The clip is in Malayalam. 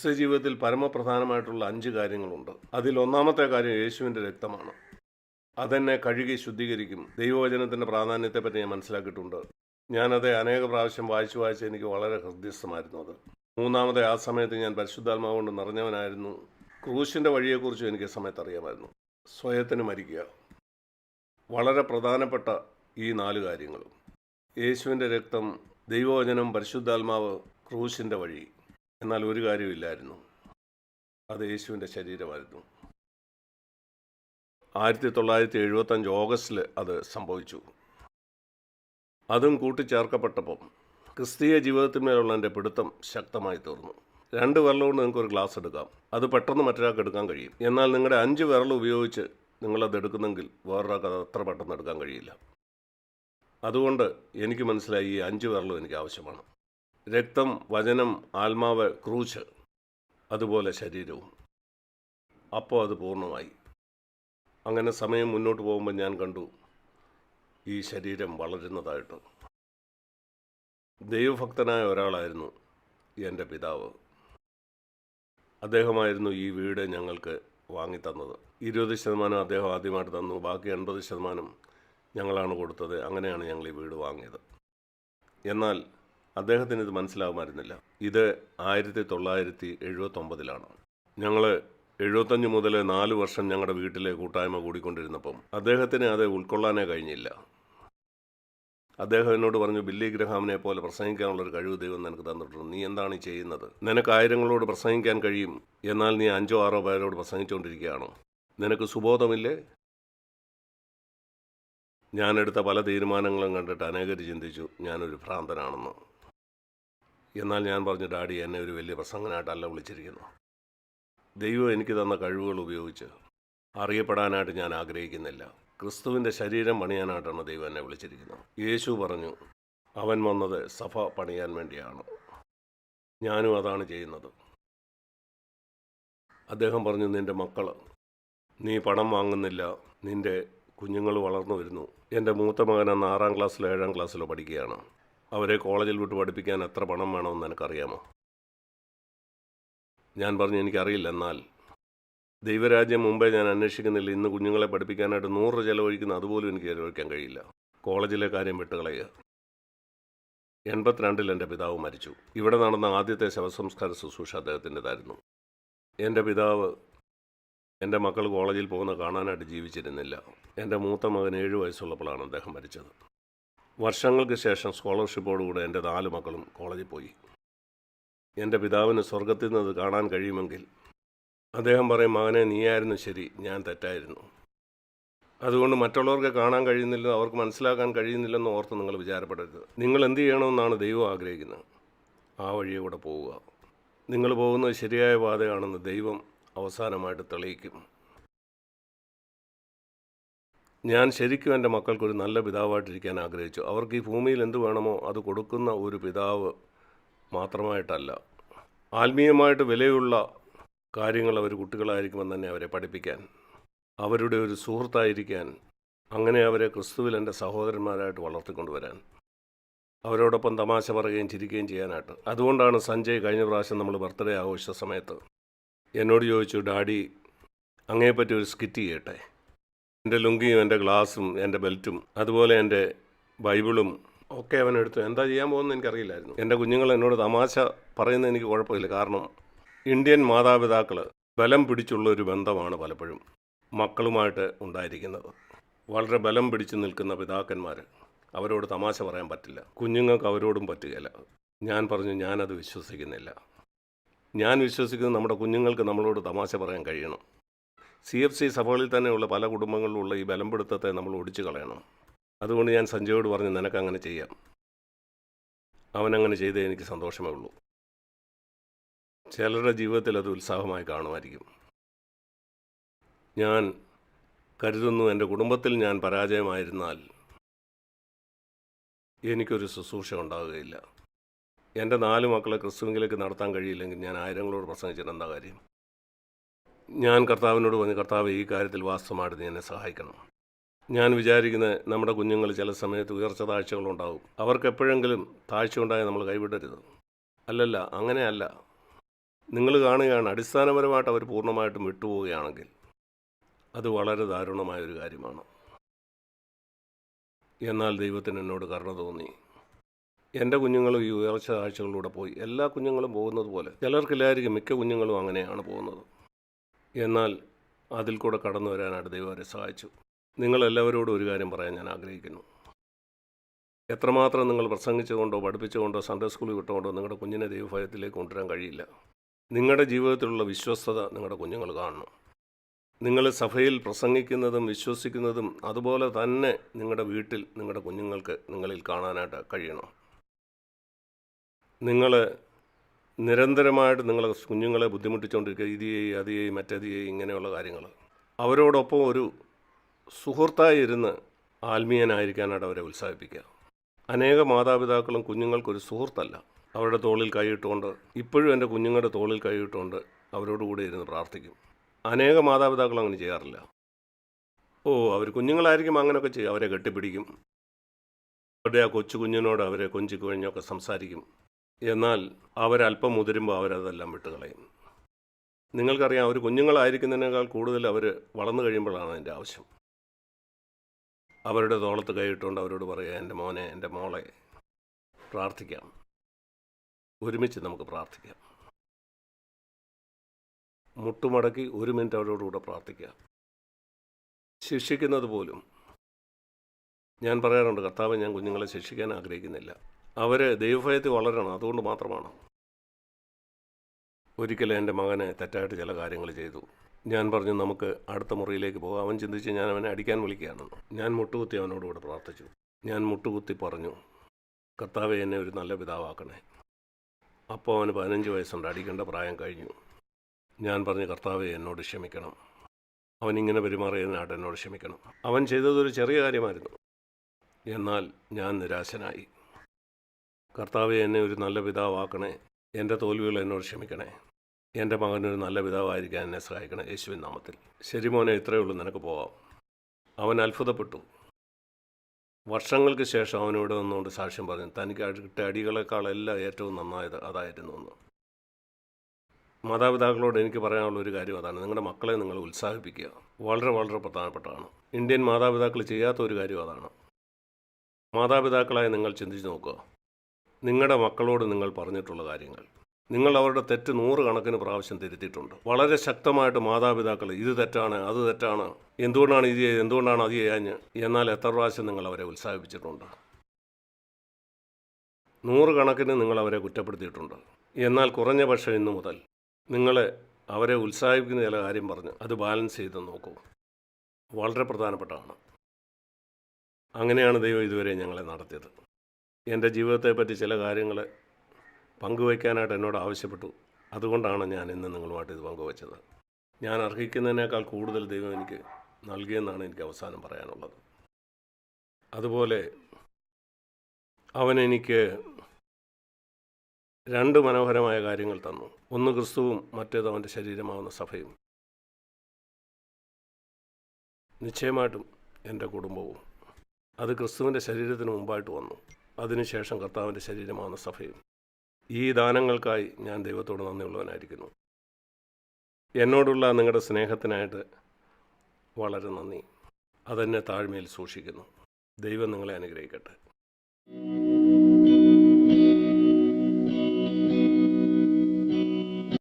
ക്രിസ്ത്യ ജീവിതത്തിൽ പരമപ്രധാനമായിട്ടുള്ള അഞ്ച് കാര്യങ്ങളുണ്ട്. അതിൽ ഒന്നാമത്തെ കാര്യം യേശുവിന്റെ രക്തമാണ്. അതെന്നെ കഴുകി ശുദ്ധീകരിക്കും. ദൈവവചനത്തിന്റെ പ്രാധാന്യത്തെപ്പറ്റി ഞാൻ മനസ്സിലാക്കിയിട്ടുണ്ട്. ഞാനത് അനേക പ്രാവശ്യം വായിച്ചു വായിച്ച് എനിക്ക് വളരെ ഹൃദ്യസ്ഥമായിരുന്നു അത്. മൂന്നാമത്തെ ആ സമയത്ത് ഞാൻ പരിശുദ്ധാത്മാവ് കൊണ്ട് നിറഞ്ഞവനായിരുന്നു. ക്രൂശിന്റെ വഴിയെക്കുറിച്ചും എനിക്ക് സമയത്ത് അറിയാമായിരുന്നു. സ്വയത്തിന് മരിക്കുക. വളരെ പ്രധാനപ്പെട്ട ഈ നാല് കാര്യങ്ങളും. യേശുവിന്റെ രക്തം ദൈവവചനം പരിശുദ്ധാത്മാവ് ക്രൂശിന്റെ വഴി. എന്നാൽ ഒരു കാര്യമില്ലായിരുന്നു അത് യേശുവിന്റെ ശരീരമായിരുന്നു. ആയിരത്തി തൊള്ളായിരത്തി എഴുപത്തഞ്ച് ഓഗസ്റ്റിൽ അത് സംഭവിച്ചു. അതും കൂട്ടിച്ചേർക്കപ്പെട്ടപ്പം ക്രിസ്തീയ ജീവിതത്തിന്മേലുള്ള എന്റെ പിടുത്തം ശക്തമായി തീർന്നു രണ്ട് വിരൽ കൊണ്ട് നിങ്ങൾക്ക് ഒരു ഗ്ലാസ് എടുക്കാം. അത് പെട്ടെന്ന് മറ്റൊരാൾക്ക് എടുക്കാൻ കഴിയും. എന്നാൽ നിങ്ങളുടെ അഞ്ച് വിരൽ ഉപയോഗിച്ച് നിങ്ങളത് എടുക്കുന്നെങ്കിൽ വേറൊരാൾക്ക് അത് അത്ര പെട്ടെന്ന് എടുക്കാൻ കഴിയില്ല. അതുകൊണ്ട് എനിക്ക് മനസ്സിലായി ഈ അഞ്ച് വിരലും എനിക്ക് ആവശ്യമാണ്. രക്തം വചനം ആത്മാവ് ക്രൂശ് അതുപോലെ ശരീരവും. അപ്പോൾ അത് പൂർണമായി. അങ്ങനെ സമയം മുന്നോട്ട് പോകുമ്പോൾ ഞാൻ കണ്ടു ഈ ശരീരം വളരുന്നതായിട്ട്. ദൈവഭക്തനായ ഒരാളായിരുന്നു എന്റെ പിതാവ്. അദ്ദേഹമായിരുന്നു ഈ വീട് ഞങ്ങൾക്ക് വാങ്ങിത്തന്നത്. ഇരുപത് ശതമാനം അദ്ദേഹം ആദ്യമായിട്ട് തന്നു ബാക്കി എൺപത് ശതമാനം ഞങ്ങളാണ് കൊടുത്തത്. അങ്ങനെയാണ് ഞങ്ങൾ ഈ വീട് വാങ്ങിയത്. എന്നാൽ അദ്ദേഹത്തിന് ഇത് മനസ്സിലാകുമായിരുന്നില്ല ഇത് ആയിരത്തി തൊള്ളായിരത്തി എഴുപത്തൊമ്പതിലാണ് ഞങ്ങൾ എഴുപത്തഞ്ച് മുതൽ നാല് വർഷം ഞങ്ങളുടെ വീട്ടിലെ കൂട്ടായ്മ കൂടിക്കൊണ്ടിരുന്നപ്പം അദ്ദേഹത്തിന് അത് ഉൾക്കൊള്ളാനേ കഴിഞ്ഞില്ല. അദ്ദേഹം എന്നോട് പറഞ്ഞു ബില്ലി ഗ്രഹാമിനെ പോലെ പ്രസംഗിക്കാനുള്ള ഒരു കഴിവ് ദൈവം നിനക്ക് തന്നിട്ടുണ്ട്. നീ എന്താണ് ചെയ്യുന്നത്? നിനക്ക് ആയിരങ്ങളോട് പ്രസംഗിക്കാൻ കഴിയും. എന്നാൽ നീ അഞ്ചോ ആറോ പേരോട് പ്രസംഗിച്ചുകൊണ്ടിരിക്കുകയാണോ നിനക്ക് സുബോധമില്ലേ? ഞാനെടുത്ത പല തീരുമാനങ്ങളും കണ്ടിട്ട് അനേകർ ചിന്തിച്ചു ഞാനൊരു ഭ്രാന്തനാണെന്ന്. എന്നാൽ ഞാൻ പറഞ്ഞു ഡാഡി എന്നെ ഒരു വലിയ പ്രസംഗനായിട്ടല്ല വിളിച്ചിരിക്കുന്നു. ദൈവം എനിക്ക് തന്ന കഴിവുകൾ ഉപയോഗിച്ച് അറിയപ്പെടാനായിട്ട് ഞാൻ ആഗ്രഹിക്കുന്നില്ല. ക്രിസ്തുവിന്റെ ശരീരം പണിയാനായിട്ടാണ് ദൈവം എന്നെ വിളിച്ചിരിക്കുന്നത് യേശു പറഞ്ഞു അവൻ വന്നത് സഭ പണിയാൻ വേണ്ടിയാണ്. ഞാനും അതാണ് ചെയ്യുന്നത്. അദ്ദേഹം പറഞ്ഞു നിന്റെ മക്കൾ നീ പണം വാങ്ങുന്നില്ല. നിന്റെ കുഞ്ഞുങ്ങൾ വളർന്നു വരുന്നു. എന്റെ മൂത്ത മകൻ അന്ന് ആറാം ക്ലാസ്സിലോ ഏഴാം ക്ലാസ്സിലോ പഠിക്കുകയാണ്. അവരെ കോളേജിൽ വിട്ട് പഠിപ്പിക്കാൻ എത്ര പണം വേണമെന്ന് എനിക്കറിയാമോ? ഞാൻ പറഞ്ഞു എനിക്കറിയില്ല എന്നാൽ ദൈവരാജ്യം മുമ്പേ ഞാൻ അന്വേഷിക്കുന്നില്ല. ഇന്ന് കുഞ്ഞുങ്ങളെ പഠിപ്പിക്കാനായിട്ട് നൂറ് ചിലവഴിക്കുന്ന. അതുപോലും എനിക്ക് ചിലവഴിക്കാൻ കഴിയില്ല. കോളേജിലെ കാര്യം വിട്ടുകളയുക എൺപത്തിരണ്ടിൽ എന്റെ പിതാവ് മരിച്ചു. ഇവിടെ നടന്ന ആദ്യത്തെ ശവസംസ്കാര ശുശ്രൂഷ അദ്ദേഹത്തിന്റെതായിരുന്നു. എന്റെ പിതാവ് എന്റെ മക്കൾ കോളേജിൽ പോകുന്ന കാണാനായിട്ട് ജീവിച്ചിരുന്നില്ല. എന്റെ മൂത്ത മകൻ ഏഴ് വയസ്സുള്ളപ്പോഴാണ് അദ്ദേഹം മരിച്ചത്. വർഷങ്ങൾക്ക് ശേഷം സ്കോളർഷിപ്പോടുകൂടെ എന്റെ നാല് മക്കളും കോളേജിൽ പോയി. എന്റെ പിതാവിന് സ്വർഗത്തിൽ നിന്ന് കാണാൻ കഴിയുമെങ്കിൽ അദ്ദേഹം പറയും മകനെ നീയായിരുന്നു ശരി ഞാൻ തെറ്റായിരുന്നു. അതുകൊണ്ട് മറ്റുള്ളവർക്ക് കാണാൻ കഴിയുന്നില്ല അവർക്ക് മനസ്സിലാക്കാൻ കഴിയുന്നില്ലെന്ന് ഓർത്ത് നിങ്ങൾ വിചാരപ്പെടരുത്. നിങ്ങൾ എന്ത് ചെയ്യണമെന്നാണ് ദൈവം ആഗ്രഹിക്കുന്നത്. ആ വഴിയെ കൂടെ പോവുക. നിങ്ങൾ പോകുന്നത് ശരിയായ പാതയാണെന്ന് ദൈവം അവസാനമായിട്ട് തെളിയിക്കും. ഞാൻ ശരിക്കും എന്റെ മക്കൾക്കൊരു നല്ല പിതാവായിട്ടിരിക്കാൻ ആഗ്രഹിച്ചു. അവർക്ക് ഈ ഭൂമിയിൽ എന്ത് വേണമോ അത് കൊടുക്കുന്ന ഒരു പിതാവ് മാത്രമായിട്ടല്ല ആത്മീയമായിട്ട് വിലയുള്ള കാര്യങ്ങൾ അവർ കുട്ടികളായിരിക്കുമെന്ന് തന്നെ അവരെ പഠിപ്പിക്കാൻ അവരുടെ ഒരു സുഹൃത്തായിരിക്കാൻ അങ്ങനെ അവരെ ക്രിസ്തുവിൽ എന്റെ സഹോദരന്മാരായിട്ട് വളർത്തിക്കൊണ്ടുവരാൻ അവരോടൊപ്പം തമാശ പറയുകയും ചിരിക്കുകയും ചെയ്യാനായിട്ട്. അതുകൊണ്ടാണ് സഞ്ജയ് കഴിഞ്ഞ പ്രാവശ്യം നമ്മൾ ബർത്ത്ഡേ ആഘോഷിച്ച സമയത്ത് എന്നോട് ചോദിച്ചു ഡാഡി അങ്ങേപ്പറ്റി ഒരു സ്കിറ്റ് ചെയ്യട്ടെ? എന്റെ ലുങ്കിയും എന്റെ ഗ്ലാസും എന്റെ ബെൽറ്റും അതുപോലെ എന്റെ ബൈബിളും ഒക്കെ അവൻ എടുത്തു. എന്താ ചെയ്യാൻ പോകുന്നത് എനിക്കറിയില്ലായിരുന്നു. എന്റെ കുഞ്ഞുങ്ങൾ എന്നോട് തമാശ പറയുന്നത് എനിക്ക് കുഴപ്പമില്ല. കാരണം ഇന്ത്യൻ മാതാപിതാക്കൾ ബലം പിടിച്ചുള്ള ഒരു ബന്ധമാണ് പലപ്പോഴും മക്കളുമായിട്ട് ഉണ്ടായിരിക്കുന്നത്. വളരെ ബലം പിടിച്ചു നിൽക്കുന്ന പിതാക്കന്മാർ അവരോട് തമാശ പറയാൻ പറ്റില്ല. കുഞ്ഞുങ്ങൾക്ക് അവരോടും പറ്റുകയില്ല. ഞാൻ പറഞ്ഞു ഞാനത് വിശ്വസിക്കുന്നില്ല. ഞാൻ വിശ്വസിക്കുന്നത് നമ്മുടെ കുഞ്ഞുങ്ങൾക്ക് നമ്മളോട് തമാശ പറയാൻ കഴിയണം. സി എഫ് സി സഭകളിൽ തന്നെയുള്ള പല കുടുംബങ്ങളിലുള്ള ഈ ബലംപിടുത്തത്തെ നമ്മൾ ഒടിച്ചു കളയണം. അതുകൊണ്ട് ഞാൻ സഞ്ജയോട് പറഞ്ഞു നിനക്ക് അങ്ങനെ ചെയ്യാം. അവനങ്ങനെ ചെയ്തേ എനിക്ക് സന്തോഷമേ ഉള്ളൂ. ചിലരുടെ ജീവിതത്തിൽ അത് ഉത്സാഹമായി കാണുമായിരിക്കും. ഞാൻ കരുതുന്നു എന്റെ കുടുംബത്തിൽ ഞാൻ പരാജയമായിരുന്നാൽ എനിക്കൊരു ശുശ്രൂഷ ഉണ്ടാവുകയില്ല എന്റെ നാല് മക്കളെ ക്രിസ്തുവിലേക്ക് നടത്താൻ കഴിയില്ലെങ്കിൽ ഞാൻ ആയിരങ്ങളോട് പ്രസംഗിച്ചിട്ട് എന്താ കാര്യം? ഞാൻ കർത്താവിനോട് പറഞ്ഞു കർത്താവ് ഈ കാര്യത്തിൽ വാസ്തവമായിട്ട് എന്നെ സഹായിക്കണം. ഞാൻ വിചാരിക്കുന്ന നമ്മുടെ കുഞ്ഞുങ്ങൾ ചില സമയത്ത് ഉയർച്ച താഴ്ചകളുണ്ടാവും. അവർക്ക് എപ്പോഴെങ്കിലും താഴ്ച ഉണ്ടായാൽ നമ്മൾ കൈവിടരുത്. അല്ലല്ല അങ്ങനെയല്ല. നിങ്ങൾ കാണുകയാണ് അടിസ്ഥാനപരമായിട്ട് അവർ പൂർണമായിട്ടും വിട്ടുപോവുകയാണെങ്കിൽ അത് വളരെ ദാരുണമായ ഒരു കാര്യമാണ്. എന്നാൽ ദൈവത്തിന് എന്നോട് കരുണ തോന്നി. എന്റെ കുഞ്ഞുങ്ങളും ഈ ഉയർച്ച താഴ്ചകളിലൂടെ പോയി. എല്ലാ കുഞ്ഞുങ്ങളും പോകുന്നത് പോലെ. ചിലർക്കില്ലായിരിക്കും മിക്ക കുഞ്ഞുങ്ങളും അങ്ങനെയാണ് പോകുന്നത്. എന്നാൽ അതിൽ കൂടെ കടന്നു വരാനായിട്ട് ദൈവം അവരെ സഹായിച്ചു. നിങ്ങളെല്ലാവരോടും ഒരു കാര്യം പറയാൻ ഞാൻ ആഗ്രഹിക്കുന്നു. എത്രമാത്രം നിങ്ങൾ പ്രസംഗിച്ചുകൊണ്ടോ പഠിപ്പിച്ചുകൊണ്ടോ സൺഡേ സ്കൂളിൽ വിട്ടുകൊണ്ടോ നിങ്ങളുടെ കുഞ്ഞിനെ ദൈവഭയത്തിലേക്ക് കൊണ്ടുവരാൻ കഴിയില്ല. നിങ്ങളുടെ ജീവിതത്തിലുള്ള വിശ്വസ്തത നിങ്ങളുടെ കുഞ്ഞുങ്ങൾ കാണണം. നിങ്ങൾ സഭയിൽ പ്രസംഗിക്കുന്നതും വിശ്വസിക്കുന്നതും അതുപോലെ തന്നെ നിങ്ങളുടെ വീട്ടിൽ നിങ്ങളുടെ കുഞ്ഞുങ്ങൾക്ക് നിങ്ങളിൽ കാണാനായിട്ട് കഴിയണം. നിങ്ങൾ നിരന്തരമായിട്ട് നിങ്ങൾ കുഞ്ഞുങ്ങളെ ബുദ്ധിമുട്ടിച്ചുകൊണ്ടിരിക്കുക ഇത് ചെയ്യ് അത് ചെയ്യ് മറ്റേത് ചെയ്യ് ഇങ്ങനെയുള്ള കാര്യങ്ങൾ. അവരോടൊപ്പം ഒരു സുഹൃത്തായി ഇരുന്ന് ആത്മീയനായിരിക്കാനായിട്ട് അവരെ ഉത്സാഹിപ്പിക്കുക. അനേക മാതാപിതാക്കളും കുഞ്ഞുങ്ങൾക്കൊരു സുഹൃത്തല്ല. അവരുടെ തോളിൽ കൈയിട്ടുകൊണ്ട് ഇപ്പോഴും എന്റെ കുഞ്ഞുങ്ങളുടെ തോളിൽ കൈയിട്ടുകൊണ്ട് അവരോട് കൂടെ ഇരുന്ന് പ്രാർത്ഥിക്കും. അനേക മാതാപിതാക്കൾ അങ്ങനെ ചെയ്യാറില്ല. ഓ അവർ കുഞ്ഞുങ്ങളായിരിക്കും അങ്ങനെയൊക്കെ ചെയ്യും. അവരെ കെട്ടിപ്പിടിക്കും. അവരുടെ ആ കൊച്ചു കുഞ്ഞിനോട് അവരെ കൊഞ്ചി കുഴഞ്ഞൊക്കെ സംസാരിക്കും. എന്നാൽ അവരല്പം മുതിരുമ്പോൾ അവരതെല്ലാം വിട്ടുകളയും. നിങ്ങൾക്കറിയാം അവർ കുഞ്ഞുങ്ങളായിരിക്കുന്നതിനേക്കാൾ കൂടുതൽ അവർ വളർന്നു കഴിയുമ്പോഴാണ് അതിന്റെ ആവശ്യം. അവരുടെ തോളത്ത് കൈയിട്ടുകൊണ്ട് അവരോട് പറയുക എന്റെ മോനെ എന്റെ മോളെ പ്രാർത്ഥിക്കാം. ഒരുമിച്ച് നമുക്ക് പ്രാർത്ഥിക്കാം. മുട്ടുമടക്കി ഒരു മിനിറ്റ് അവരോടുകൂടെ പ്രാർത്ഥിക്കാം ശിക്ഷിക്കുന്നത് പോലും ഞാൻ പറയാറുണ്ട് കർത്താവ് ഞാൻ കുഞ്ഞുങ്ങളെ ശിക്ഷിക്കാൻ ആഗ്രഹിക്കുന്നില്ല. അവർ ദൈവഭയത്തിൽ വളരണം അതുകൊണ്ട് മാത്രമാണ്. ഒരിക്കലും എന്റെ മകനെ തെറ്റായിട്ട് ചില കാര്യങ്ങൾ ചെയ്തു. ഞാൻ പറഞ്ഞു നമുക്ക് അടുത്ത മുറിയിലേക്ക് പോകാം. അവൻ ചിന്തിച്ച് ഞാൻ അവനെ അടിക്കാൻ വിളിക്കുകയാണെന്ന് ഞാൻ മുട്ടുകുത്തി അവനോട് കൂടെ പ്രാർത്ഥിച്ചു. ഞാൻ മുട്ടുകുത്തി പറഞ്ഞു കർത്താവെ എന്നെ ഒരു നല്ല പിതാവാക്കണേ. അപ്പോൾ അവന് പതിനഞ്ച് വയസ്സുണ്ട് അടിക്കേണ്ട പ്രായം കഴിഞ്ഞു. ഞാൻ പറഞ്ഞു കർത്താവെ എന്നോട് ക്ഷമിക്കണം. അവൻ ഇങ്ങനെ പെരുമാറിയതിനായിട്ട് എന്നോട് ക്ഷമിക്കണം. അവൻ ചെയ്തതൊരു ചെറിയ കാര്യമായിരുന്നു. എന്നാൽ ഞാൻ നിരാശനായി. കർത്താവെ എന്നെ ഒരു നല്ല പിതാവാക്കണേ. എന്റെ തോൽവികൾ എന്നോട് ക്ഷമിക്കണേ. എന്റെ മകനൊരു നല്ല പിതാവായിരിക്കാൻ എന്നെ സഹായിക്കണേ യേശുവിൻ നാമത്തിൽ. ശരി മോനെ ഇത്രയേ ഉള്ളൂ നിനക്ക് പോവാം. അവൻ അത്ഭുതപ്പെട്ടു. വർഷങ്ങൾക്ക് ശേഷം അവനോട് നിന്നുകൊണ്ട് സാക്ഷ്യം പറഞ്ഞു തനിക്ക് കിട്ടിയ അടികളെക്കാളെല്ലാം ഏറ്റവും നന്നായത് അതായിരുന്നു എന്ന്. മാതാപിതാക്കളോട് എനിക്ക് പറയാനുള്ള ഒരു കാര്യം അതാണ്. നിങ്ങളുടെ മക്കളെ നിങ്ങൾ ഉത്സാഹിപ്പിക്കുക. വളരെ വളരെ പ്രധാനപ്പെട്ടതാണ്. ഇന്ത്യൻ മാതാപിതാക്കൾ ചെയ്യാത്ത ഒരു കാര്യം അതാണ്. മാതാപിതാക്കളായി നിങ്ങൾ ചിന്തിച്ച് നോക്കുക. നിങ്ങളുടെ മക്കളോട് നിങ്ങൾ പറഞ്ഞിട്ടുള്ള കാര്യങ്ങൾ. നിങ്ങൾ അവരുടെ തെറ്റ് നൂറുകണക്കിന് പ്രാവശ്യം തിരുത്തിയിട്ടുണ്ട്. വളരെ ശക്തമായിട്ട് മാതാപിതാക്കൾ ഇത് തെറ്റാണ് അത് തെറ്റാണ് എന്തുകൊണ്ടാണ് ഇത് ചെയ്ത് എന്തുകൊണ്ടാണ് അത് ചെയ്യാഞ്ഞ് എന്നാൽ എത്ര പ്രാവശ്യം നിങ്ങൾ അവരെ ഉത്സാഹിപ്പിച്ചിട്ടുണ്ട്. നൂറുകണക്കിന് നിങ്ങൾ അവരെ കുറ്റപ്പെടുത്തിയിട്ടുണ്ട്. എന്നാൽ കുറഞ്ഞ പക്ഷം ഇന്നു മുതൽ നിങ്ങൾ അവരെ ഉത്സാഹിപ്പിക്കുന്ന ചില കാര്യം പറഞ്ഞ് അത് ബാലൻസ് ചെയ്ത് നോക്കൂ. വളരെ പ്രധാനപ്പെട്ടതാണ്. അങ്ങനെയാണ് ദൈവം ഇതുവരെ ഞങ്ങളെ നടത്തിയത്. എന്റെ ജീവിതത്തെപ്പറ്റി ചില കാര്യങ്ങൾ പങ്കുവയ്ക്കാനായിട്ട് എന്നോട് ആവശ്യപ്പെട്ടു. അതുകൊണ്ടാണ് ഞാൻ ഇന്ന് നിങ്ങളുമായിട്ട് ഇത് പങ്കുവച്ചത്. ഞാൻ അർഹിക്കുന്നതിനേക്കാൾ കൂടുതൽ ദൈവം എനിക്ക് നൽകിയെന്നാണ് എനിക്ക് അവസാനം പറയാനുള്ളത്. അതുപോലെ അവൻ എനിക്ക് രണ്ട് മനോഹരമായ കാര്യങ്ങൾ തന്നു. ഒന്ന് ക്രിസ്തുവും മറ്റേത് അവന്റെ ശരീരമാവുന്ന സഭയും. നിശ്ചയമായിട്ടും എന്റെ കുടുംബവും. അത് ക്രിസ്തുവിന്റെ ശരീരത്തിന് മുമ്പായിട്ട് വന്നു. അതിനുശേഷം കർത്താവിന്റെ ശരീരമാവുന്ന സഭയും. ഈ ദാനങ്ങൾക്കായി ഞാൻ ദൈവത്തോട് നന്ദിയുള്ളവനായിരിക്കുന്നു. എന്നോടുള്ള നിങ്ങളുടെ സ്നേഹത്തിനായിട്ട് വളരെ നന്ദി. അതെന്നെ താഴ്മയിൽ സൂക്ഷിക്കുന്നു. ദൈവം നിങ്ങളെ അനുഗ്രഹിക്കട്ടെ.